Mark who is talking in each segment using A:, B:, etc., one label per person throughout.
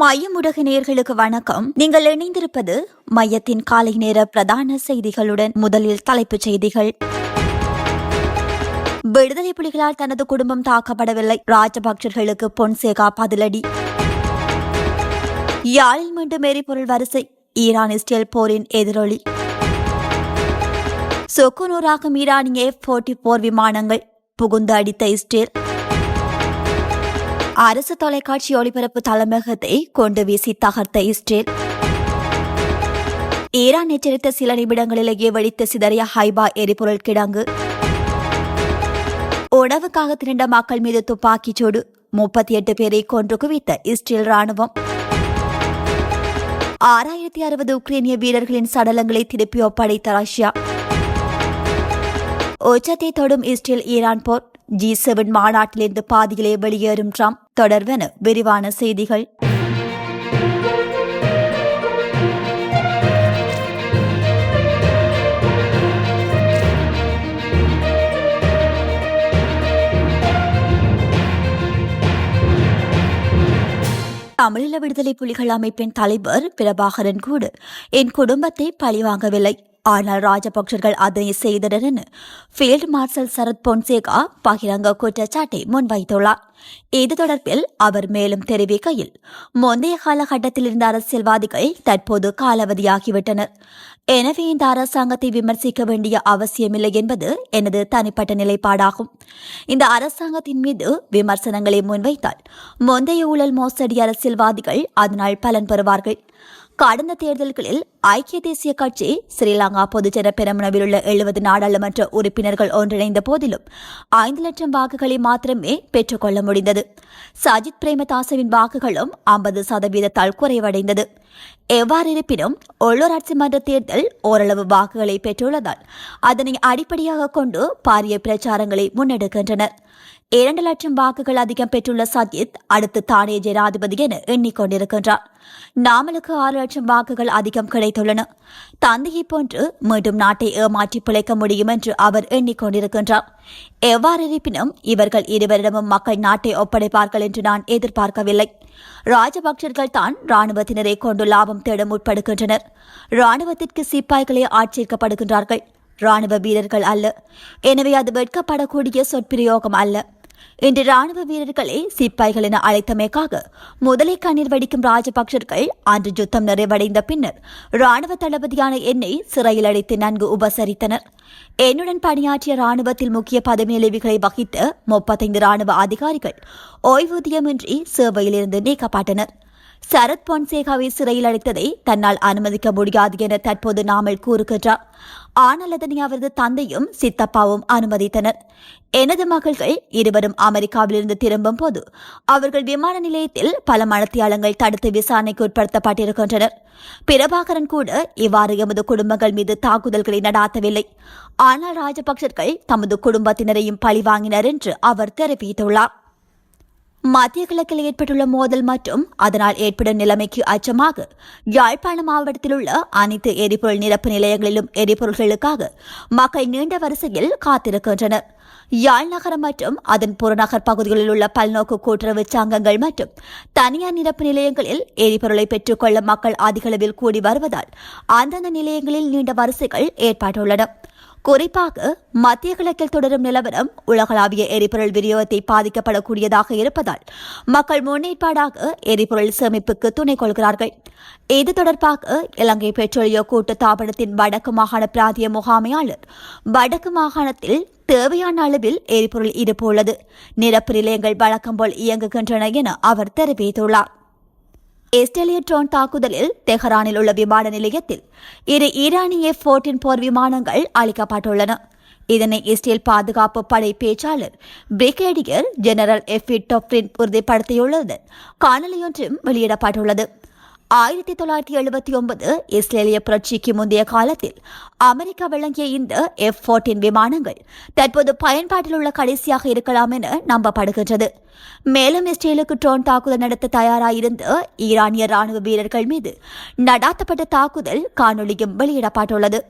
A: மையமுடக நேர்களுக்கு வணக்கம். நீங்கள் இணைந்திருப்பது மையத்தின் காலை நேர பிரதான செய்திகளுடன் முதலில் தலைப்புச் செய்திகள். விடுதலை புலிகளால் தனது குடும்பம் தாக்கப்படவில்லை. ராஜபக்சர்களுக்கு பொன்சேகா பதிலடி. யாழில் மீண்டும் எரிபொருள் வரிசை. ஈரான் இஸ்ரேல் போரின் எதிரொலி. சொக்குனூராகும் ஈரானிய எஃப் போர்ட்டி போர் விமானங்கள். புகுந்து அடித்த இஸ்ரேல். அரசு தொலைக்காட்சி ஒளிபரப்பு தலைமையகத்தை கொண்டு வீசி தகர்த்த இஸ்ரேல். ஈரான் எச்சரித்த சில நிமிடங்களிலேயே வெடித்து சிதறிய ஹைபா எரிபொருள் கிடங்கு. உணவுக்காக திரண்ட மக்கள் மீது துப்பாக்கிச் சூடு. முப்பத்தி எட்டு பேரை கொன்று குவித்த இஸ்ரேல் ராணுவம் ஆறாயிரத்தி அறுபது உக்ரைனிய வீரர்களின் சடலங்களை திருப்பி ஒப்படைத்த ரஷ்யா. உச்சத்தை தொடும் இஸ்ரேல் ஈரான் போர். ஜி செவன் மாநாட்டிலிருந்து பாதியிலே வெளியேறும் ட்ரம்ப் தொடர்வென விரிவான செய்திகள். தமிழீழ விடுதலை புலிகள் அமைப்பின் தலைவர் பிரபாகரன் கூட என் குடும்பத்தை பழிவாங்கவில்லை. ஆனால் ராஜபக்சர்கள் அதனை செய்தனர் என ஃபீல்ட் மார்ஷல் சரத் பொன்சேகா பகிரங்க குற்றச்சாட்டை முன்வைத்துள்ளார். இது தொடர்பில் அவர் மேலும் தெரிவிக்கையில் முந்தைய காலகட்டத்தில் இருந்த அரசியல்வாதிகள் தற்போது காலாவதியாகிவிட்டனர். எனவே இந்த அரசாங்கத்தை விமர்சிக்க வேண்டிய அவசியமில்லை என்பது எனது தனிப்பட்ட நிலைப்பாடாகும். இந்த அரசாங்கத்தின் மீது விமர்சனங்களை முன்வைத்தால் முந்தைய ஊழல் மோசடி அரசியல்வாதிகள் அதனால் பலன் பெறுவார்கள். கடந்த தேர்தல்களில் ஐக்கிய தேசிய கட்சி ஸ்ரீலங்கா பொதுஜன பெரமுனவில் உள்ள எழுபது நாடாளுமன்ற உறுப்பினர்கள் ஒன்றிணைந்த போதிலும் ஐந்து லட்சம் வாக்குகளை மாத்திரமே பெற்றுக்கொள்ள முடிந்தது. சஜித் பிரேமதாசவின் வாக்குகளும் ஐம்பது சதவீதத்தால் குறைவடைந்தது. எவ்வாறு இருப்பினும் உள்ளூராட்சி மன்ற தேர்தல் ஓரளவு வாக்குகளை பெற்றுள்ளதால் அதனை அடிப்படையாக கொண்டு பாரிய பிரச்சாரங்களை முன்னெடுக்கின்றனர். இரண்டு லட்சம் வாக்குகள் அதிகம் பெற்றுள்ள சஜித் அடுத்து தானே ஜனாதிபதி என எண்ணிக்கொண்டிருக்கின்றார். நாமலுக்கு ஆறு லட்சம் வாக்குகள் அதிகம் கிடைத்துள்ளன. தந்தையை போன்று மீண்டும் நாட்டை ஏமாற்றி பிழைக்க முடியும் என்று அவர் எண்ணிக்கொண்டிருக்கின்றார். எவ்வாறு இருப்பினும் இவர்கள் இருவரிடமும் மக்கள் நாட்டை ஒப்படைப்பார்கள் என்று நான் எதிர்பார்க்கவில்லை. ராஜபக்சர்கள் தான் ராணுவத்தினரை கொண்டு லாபம் தேட முற்படுகின்றனர். ராணுவத்திற்கு சிப்பாய்களே ஆட்சேர்க்கப்படுகின்றார்கள். ராணுவ வீரர்கள் அல்ல. எனவே அது வெட்கப்படக்கூடிய சொற்பிரயோகம் அல்ல. இன்று ராணுவ வீரர்களை சிப்பாய்கள் என அழைத்தமைக்காக முதலை கண்ணீர் வடிக்கும் ராஜபக்சர்கள் அன்று யுத்தம் நிறைவடைந்த பின்னர் ராணுவ தளபதியான என்னை சிறையில் அடைத்து நன்கு உபசரித்தனர். என்னுடன் பணியாற்றிய ராணுவத்தில் முக்கிய பதவி நிலைவுகளை வகித்த முப்பத்தைந்து ராணுவ அதிகாரிகள் ஓய்வூதியமின்றி சேவையிலிருந்து நீக்கப்பட்டனர். சரத் பொன்சேகாவை சிறையில் அடைத்ததை தன்னால் அனுமதிக்க முடியாது என தற்போது நாமல் கூறுகின்றார். ஆனால் அதனை அவரது தந்தையும் சித்தப்பாவும் அனுமதித்தனர். எனது மகள்கள் இருவரும் அமெரிக்காவிலிருந்து திரும்பும் போது அவர்கள் விமான நிலையத்தில் பல மனத்தியாளங்கள் தடுத்து விசாரணைக்கு உட்படுத்தப்பட்டிருக்கின்றனர். பிரபாகரன் கூட இவ்வாறு எமது குடும்பங்கள் மீது தாக்குதல்களை நடாத்தவில்லை. ஆனால் ராஜபக்சர்கள் தமது குடும்பத்தினரையும் பழிவாங்கினர் என்று அவர் தெரிவித்துள்ளார். மத்திய கிழக்கில் ஏற்பட்டுள்ள மோதல் மற்றும் அதனால் ஏற்படும் நிலைமைக்கு அச்சமாக யாழ்ப்பாண மாவட்டத்தில் உள்ள அனைத்து எரிபொருள் நிரப்பு நிலையங்களிலும் எரிபொருள்களுக்காக மக்கள் நீண்ட வரிசையில் காத்திருக்கின்றனர். யாழ் நகரம் மற்றும் அதன் புறநகர் பகுதிகளில் உள்ள பல்நோக்கு கூட்டுறவு சங்கங்கள் மற்றும் தனியார் நிரப்பு நிலையங்களில் எரிபொருளை பெற்றுக்கொள்ள மக்கள் அதிகளவில் கூடி வருவதால் அந்தந்த நிலையங்களில் நீண்ட வரிசைகள் ஏற்பட்டுள்ளன. குறிப்பாக மத்திய கிழக்கில் தொடரும் நிலவரம் உலகளாவிய எரிபொருள் விநியோகத்தை பாதிக்கப்படக்கூடியதாக இருப்பதால் மக்கள் முன்னேற்பாடாக எரிபொருள் சேமிப்புக்கு துணை கொள்கிறார்கள். இது தொடர்பாக இலங்கை பெட்ரோலிய கூட்டு தாபனத்தின் வடக்கு மாகாண பிராந்திய முகாமையாளர் வடக்கு மாகாணத்தில் தேவையான அளவில் எரிபொருள் இருப்பு உள்ளது. நிரப்பு நிலையங்கள் வழக்கம் போல் இயங்குகின்றன என அவர் தெரிவித்துள்ளார். இஸ்ரேலிய ட்ரோன் தாக்குதலில் தெஹரானில் உள்ள விமான நிலையத்தில் இரு ஈரானிய போர்டின் போர் விமானங்கள் அளிக்கப்பட்டுள்ளன இதனை இஸ்ரேல் பாதுகாப்பு படை பேச்சாளர் பிரிகேடியர் ஜெனரல் எஃபி டொப்ரின் உறுதிப்படுத்தியுள்ளது. காணொலியொன்றும் வெளியிடப்பட்டுள்ளது. ஆயிரத்தி தொள்ளாயிரத்தி எழுபத்தி ஒன்பது இஸ்ரேலிய புரட்சிக்கு முந்தைய காலத்தில் அமெரிக்கா வழங்கிய இந்த எஃப் போர்டின் விமானங்கள் தற்போது பயன்பாட்டில் உள்ள கடைசியாக இருக்கலாம் என நம்பப்படுகின்றது. மேலும் இஸ்ரேலுக்கு ட்ரோன் தாக்குதல் நடத்த தயாராயிருந்த ஈரானிய ராணுவ வீரர்கள் மீது நடாத்தப்பட்ட தாக்குதல் காணொலியும் வெளியிடப்பட்டுள்ளது.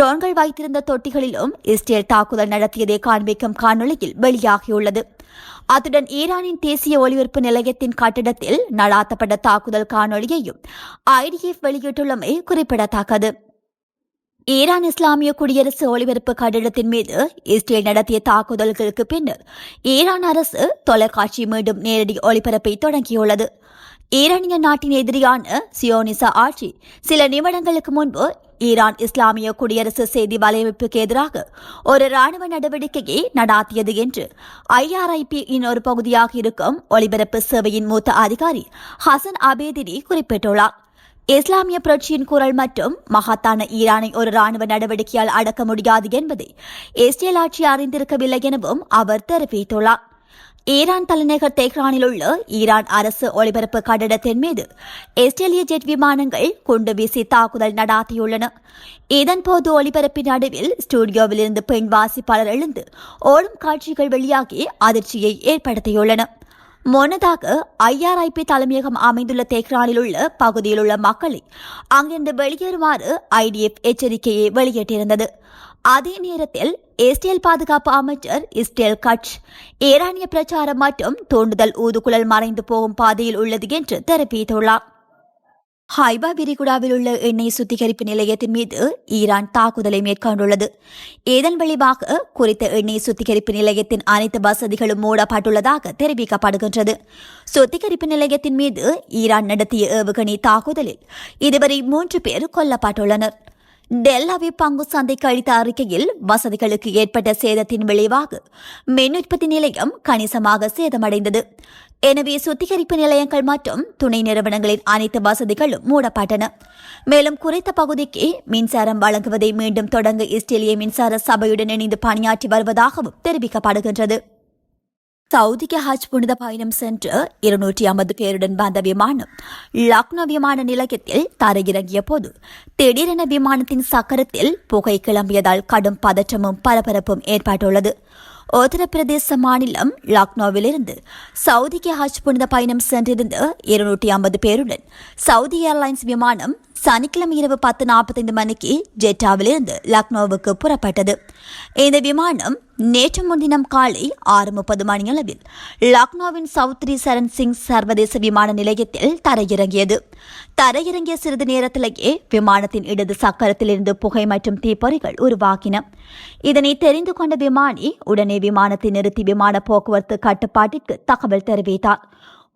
A: ட்ரோன்கள் வைத்திருந்த தொட்டிகளிலும் இஸ்ரேல் தாக்குதல் நடத்தியதை காண்பிக்கும் காணொலியில் வெளியாகியுள்ளது. அத்துடன் ஈரானின் தேசிய ஒலிபரப்பு நிலையத்தின் கட்டிடத்தில் நடாத்தப்பட்ட தாக்குதல் காணொலியையும் ஐடிஎஃப் வெளியிட்டுள்ளமை குறிப்பிடத்தக்கது. ஈரான் இஸ்லாமிய குடியரசு ஒளிபரப்பு கட்டிடத்தின் மீது இஸ்ரேல் நடத்திய தாக்குதல்களுக்கு பின்னர் ஈரான் அரசு தொலைக்காட்சி மீண்டும் நேரடி ஒளிபரப்பை தொடங்கியுள்ளது. ஈரானிய நாட்டின் எதிரியான சியோனிச ஆட்சி சில நிமிடங்களுக்கு முன்பு ஈரான் இஸ்லாமிய குடியரசு செய்தி வலையமைப்புக்கு எதிராக ஒரு ராணுவ நடவடிக்கையை நடாத்தியது என்று ஐஆர்ஐபி இன் ஒரு பகுதியாக இருக்கும் ஒலிபரப்பு சேவையின் மூத்த அதிகாரி ஹசன் அபேதினி குறிப்பிட்டுள்ளார். இஸ்லாமிய புரட்சியின் குரல் மற்றும் மகத்தான ஈரானை ஒரு ராணுவ நடவடிக்கையால் அடக்க முடியாது என்பதை இஸ்ரேல் ஆட்சி அறிந்திருக்கவில்லை எனவும் அவர் தெரிவித்துள்ளார். ஈரான் தலைநகர் தெஹ்ரானில் உள்ள ஈரான் அரசு ஒளிபரப்பு கட்டடத்தின் மீது இஸ்ரேலிய ஜெட் விமானங்கள் குண்டு வீசி தாக்குதல் நடாத்தியுள்ளன. இதன்போது ஒளிபரப்பின் நடுவில் ஸ்டுடியோவில் இருந்து பெண் வாசிப்பாளர் எழுந்து ஓடும் காட்சிகள் வெளியாகி அதிர்ச்சியை ஏற்படுத்தியுள்ளன. முன்னதாக ஐஆர்ஐபி தலைமையகம் அமைந்துள்ள தெஹ்ரானில் உள்ள பகுதியில் உள்ள மக்களை அங்கிருந்து வெளியேறுமாறு ஐடிஎஃப் எச்சரிக்கையை வெளியிட்டிருந்தது. அதே நேரத்தில் இஸ்ரேல் பாதுகாப்பு அமைச்சர் இஸ்ரேல் கட்ச். ஈரானிய பிரச்சாரம் மற்றும் தூண்டுதல் ஊதுகுழல் மறைந்து போகும் பாதையில் உள்ளது என்று தெரிவித்துள்ளார். ஹைபா விரிகுடாவில் உள்ள எண்ணெய் சுத்திகரிப்பு நிலையத்தின் மீது ஈரான் தாக்குதலை மேற்கொண்டுள்ளது. இதன் விளைவாக குறித்த எண்ணெய் சுத்திகரிப்பு நிலையத்தின் அனைத்து வசதிகளும் மூடப்பட்டுள்ளதாக தெரிவிக்கப்படுகின்றது. சுத்திகரிப்பு நிலையத்தின் மீது ஈரான் நடத்திய ஏவுகணை தாக்குதலில் இதுவரை மூன்று பேர் கொல்லப்பட்டுள்ளனர். டெல்லாவி பங்கு சந்தைக்கு அளித்த அறிக்கையில் வசதிகளுக்கு ஏற்பட்ட சேதத்தின் விளைவாக மின் உற்பத்தி நிலையம் கணிசமாக சேதமடைந்தது. எனவே சுத்திகரிப்பு நிலையங்கள் மற்றும் துணை நிறுவனங்களின் அனைத்து வசதிகளும் மூடப்பட்டன. மேலும் குறைத்த பகுதிக்கு மின்சாரம் வழங்குவதை மீண்டும் தொடங்க இஸ்ரேலிய மின்சார சபையுடன் இணைந்து பணியாற்றி வருவதாகவும் தெரிவிக்கப்படுகின்றது. சவுதிக்கு ஹஜ் புனித பயணம் சென்று இருநூற்றி ஐம்பது பேருடன் வந்த விமானம் லக்னோ விமான நிலையத்தில் தரையிறங்கிய போது திடீரென விமானத்தின் சக்கரத்தில் புகை கிளம்பியதால் கடும் பதற்றமும் பரபரப்பும் ஏற்பட்டுள்ளது. உத்தரப்பிரதேச மாநிலம் லக்னோவிலிருந்து சவுதிக்கு ஹஜ் புனித பயணம் சென்றிருந்த இருநூற்றி ஐம்பது பேருடன் சவுதி ஏர்லைன்ஸ் விமானம் சனிக்கிழமை இரவு பத்து நாற்பத்தைந்து மணிக்கு ஜெட்டாவிலிருந்து லக்னோவுக்கு புறப்பட்டது. இந்த விமானம் நேற்று முன்தினம் காலை ஆறு முப்பது மணியளவில் லக்னோவின் சௌத்ரி சரண் சிங் சர்வதேச விமான நிலையத்தில் தரையிறங்கியது. தரையிறங்கிய சிறிது நேரத்திலேயே விமானத்தின் இடது சக்கரத்திலிருந்து புகை மற்றும் தீப்பொறிகள் உருவாக்கின இதனை தெரிந்து கொண்ட விமானி உடனே விமானத்தை நிறுத்தி விமான போக்குவரத்து கட்டுப்பாட்டிற்கு தகவல் தெரிவித்தார்.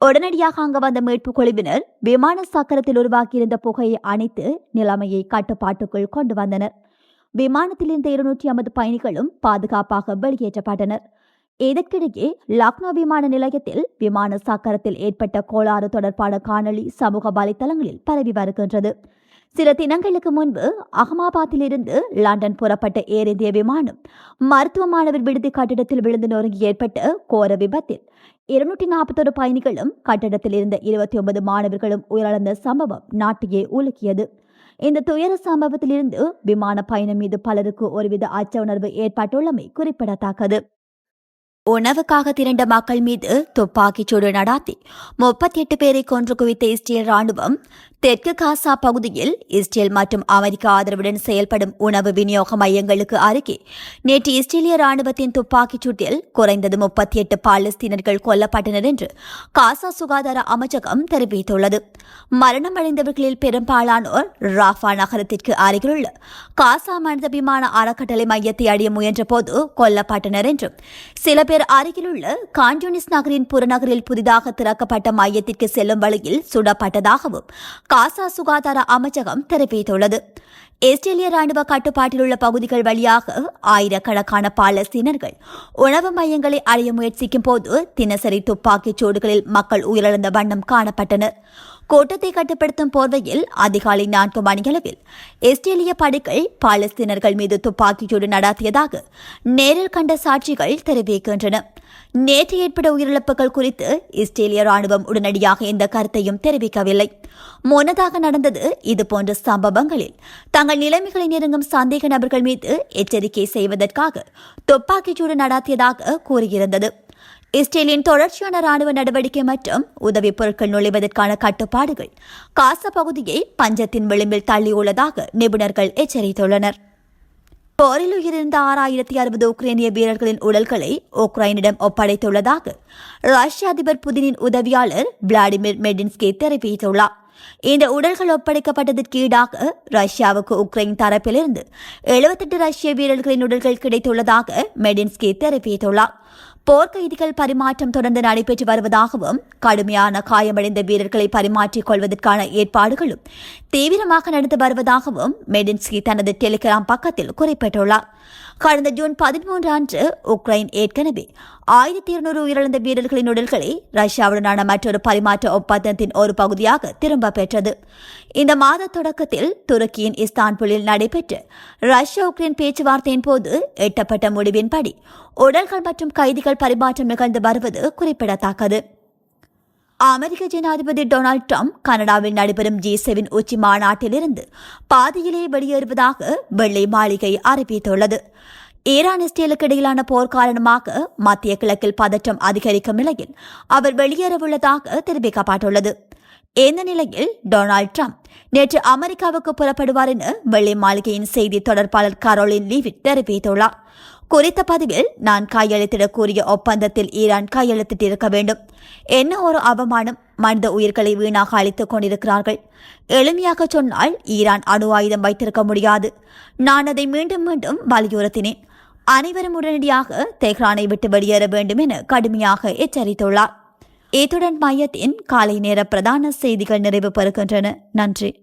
A: உடனடியாக அங்கு வந்த மீட்பு குழுவினர் விமான சக்கரத்தில் உருவாக்கியிருந்த புகையை அணைத்து நிலைமையை கட்டுப்பாட்டுக்குள் கொண்டு வந்தனர். விமானத்தில் இருந்த இருநூற்றி ஐம்பது பயணிகளும் பாதுகாப்பாக வெளியேற்றப்பட்டனர். இதற்கிடையே லக்னோ விமான நிலையத்தில் விமான சக்கரத்தில் ஏற்பட்ட கோளாறு தொடர்பான காணொளி சமூக வலைதளங்களில் பரவி வருகின்றது. சில தினங்களுக்கு முன்பு அகமாபாத்திலிருந்து லண்டன் புறப்பட்ட ஏர் இந்திய விமானம் மருத்துவ மாணவர் விடுதி கட்டிடத்தில் விழுந்து நொறுங்கி ஏற்பட்ட கோர விபத்தில் இருநூற்றி நாற்பத்தொரு பயணிகளும் கட்டடத்தில் இருந்த இருபத்தி ஒன்பது மாணவர்களும் உயிரிழந்த சம்பவம் நாட்டையே உலுக்கியது. இந்த துயர சம்பவத்திலிருந்து விமான பயணம் மீது பலருக்கு ஒருவித அச்ச உணர்வு ஏற்பட்டுள்ளமை குறிப்பிடத்தக்கது. உணவுக்காக திரண்ட மக்கள் மீது துப்பாக்கிச்சூடு நடாத்தி முப்பத்தி எட்டு பேரை கொன்று குவித்த இஸ்ரேல் ராணுவம் தெற்கு காசா பகுதியில் இஸ்ரேல் மற்றும் அமெரிக்க ஆதரவுடன் செயல்படும் உணவு விநியோக மையங்களுக்கு அருகே நேற்று இஸ்ரேலிய ராணுவத்தின் துப்பாக்கிச் சூட்டில் குறைந்தது முப்பத்தி எட்டு பாலஸ்தீனர்கள் கொல்லப்பட்டனர் என்று காசா சுகாதார அமைச்சகம் தெரிவித்துள்ளது. மரணமடைந்தவர்களில் பெரும்பாலானோர் ராஃபா நகரத்திற்கு அருகிலுள்ள காசா மனித விமான அறக்கட்டளை மையத்தை அடைய முயன்றபோது கொல்லப்பட்டனர் என்றும் சில பேர் அருகிலுள்ள கான்யூனிஸ் நகரின் புறநகரில் புதிதாக திறக்கப்பட்ட மையத்திற்கு செல்லும் வழியில் சுடப்பட்டதாகவும் காசா சுகாதார அமைச்சகம் தெரிவித்துள்ளது. இஸ்ரேலிய ராணுவ கட்டுப்பாட்டில் உள்ள பகுதிகள் வழியாக ஆயிரக்கணக்கான பாலஸ்தீனர்கள் உணவு மையங்களை அடைய முயற்சிக்கும் போது தினசரி துப்பாக்கிச் சூடுகளில் மக்கள் உயிரிழந்த வண்ணம் காணப்பட்டனர். கூட்டத்தை கட்டுப்படுத்தும் போர்வையில் அதிகாலை நான்கு மணியளவில் இஸ்ரேலிய படைகள் பாலஸ்தீனர்கள் மீது துப்பாக்கிச்சூடு நடாத்தியதாக நேரில் கண்ட சாட்சிகள் தெரிவிக்கின்றன. நேற்று ஏற்பட்ட உயிரிழப்புகள் குறித்து இஸ்ரேலிய ராணுவம் உடனடியாக எந்த கருத்தையும் தெரிவிக்கவில்லை. முன்னதாக நடந்தது இதுபோன்ற சம்பவங்களில் தங்கள் நிலைமைகளை நெருங்கும் சந்தேக நபர்கள் மீது எச்சரிக்கை செய்வதற்காக துப்பாக்கிச்சூடு நடாத்தியதாக கூறியிருந்தது. இஸ்ரேலின் தொடர்ச்சியான ராணுவ நடவடிக்கை மற்றும் உதவிப் பொருட்கள் நுழைவதற்கான கட்டுப்பாடுகள் காசா பகுதியை பஞ்சத்தின் விளிம்பில் தள்ளியுள்ளதாக நிபுணர்கள் எச்சரித்துள்ளனர். போரில் உயிரிழந்த ஆறாயிரத்தி அறுபது உக்ரைனிய வீரர்களின் உடல்களை உக்ரைனிடம் ஒப்படைத்துள்ளதாக ரஷ்ய அதிபர் புதினின் உதவியாளர் விளாடிமிர் மெடின்ஸ்கி தெரிவித்துள்ளார். இந்த உடல்கள் ஒப்படைக்கப்பட்டதற்கு ஈடாக ரஷ்யாவுக்கு உக்ரைன் தரப்பிலிருந்து எழுபத்தெட்டு ரஷ்ய வீரர்களின் உடல்கள் கிடைத்துள்ளதாக மெடின்ஸ்கி தெரிவித்துள்ளார். போர்க்கைதிகள் பரிமாற்றம் தொடர்ந்து நடைபெற்று வருவதாகவும் கடுமையான காயமடைந்த வீரர்களை பரிமாற்றிக் கொள்வதற்கான ஏற்பாடுகளும் தீவிரமாக நடந்து வருவதாகவும் மெடின்ஸ்கி தனது டெலிகிராம் பக்கத்தில் குறிப்பிட்டுள்ளார். கடந்த ஜூன் பதிமூன்று அன்று உக்ரைன் ஏற்கனவே ஆயிரத்தி இருநூறு உயிரிழந்த வீரர்களின் உடல்களை ரஷ்யாவுடனான மற்றொரு பரிமாற்ற ஒப்பந்தத்தின் ஒரு பகுதியாக திரும்ப பெற்றது. இந்த மாத தொடக்கத்தில் துருக்கியின் இஸ்தான்புலில் நடைபெற்ற ரஷ்யா உக்ரைன் பேச்சுவார்த்தையின் போது எட்டப்பட்ட முடிவின்படி உடல்கள் மற்றும் கைதிகள் பரிமாற்றம் நிகழ்ந்து வருவது குறிப்பிடத்தக்கது. அமெரிக்க ஜனாதிபதி டொனால்ட் ட்ரம்ப் கனடாவில் நடைபெறும் ஜி செவன் உச்சி மாநாட்டிலிருந்து பாதியிலே வெளியேறுவதாக வெள்ளை மாளிகை அறிவித்துள்ளது. ஈரான் இஸ்ரேலுக்கு இடையிலான போர் காரணமாக மத்திய கிழக்கில் பதற்றம் அதிகரிக்கும் நிலையில் அவர் வெளியேறவுள்ளதாக தெரிவிக்கப்பட்டுள்ளது. இந்த நிலையில் டொனால்ட் ட்ரம்ப் நேற்று அமெரிக்காவுக்கு புறப்படுவார் என வெள்ளை மாளிகையின் செய்தி தொடர்பாளர் கரோலின் லீவிட் தெரிவித்துள்ளார். குறித்த பதிவில் நான் கையெழுத்திடக் கூறிய ஒப்பந்தத்தில் ஈரான் கையெழுத்திட்டிருக்க வேண்டும். என்ன ஒரு அவமானம்? மனித உயிர்களை வீணாக அழித்துக் கொண்டிருக்கிறார்கள். எளிமையாக சொன்னால் ஈரான் அணு ஆயுதம் வைத்திருக்க முடியாது. நான் அதை மீண்டும் மீண்டும் வலியுறுத்தினேன். அனைவரும் உடனடியாக தெஹ்ரானை விட்டு வெளியேற வேண்டும் என கடுமையாக எச்சரித்துள்ளார். இத்துடன் மையத்தின் காலை நேர பிரதான செய்திகள் நிறைவு பெறுகின்றன. நன்றி.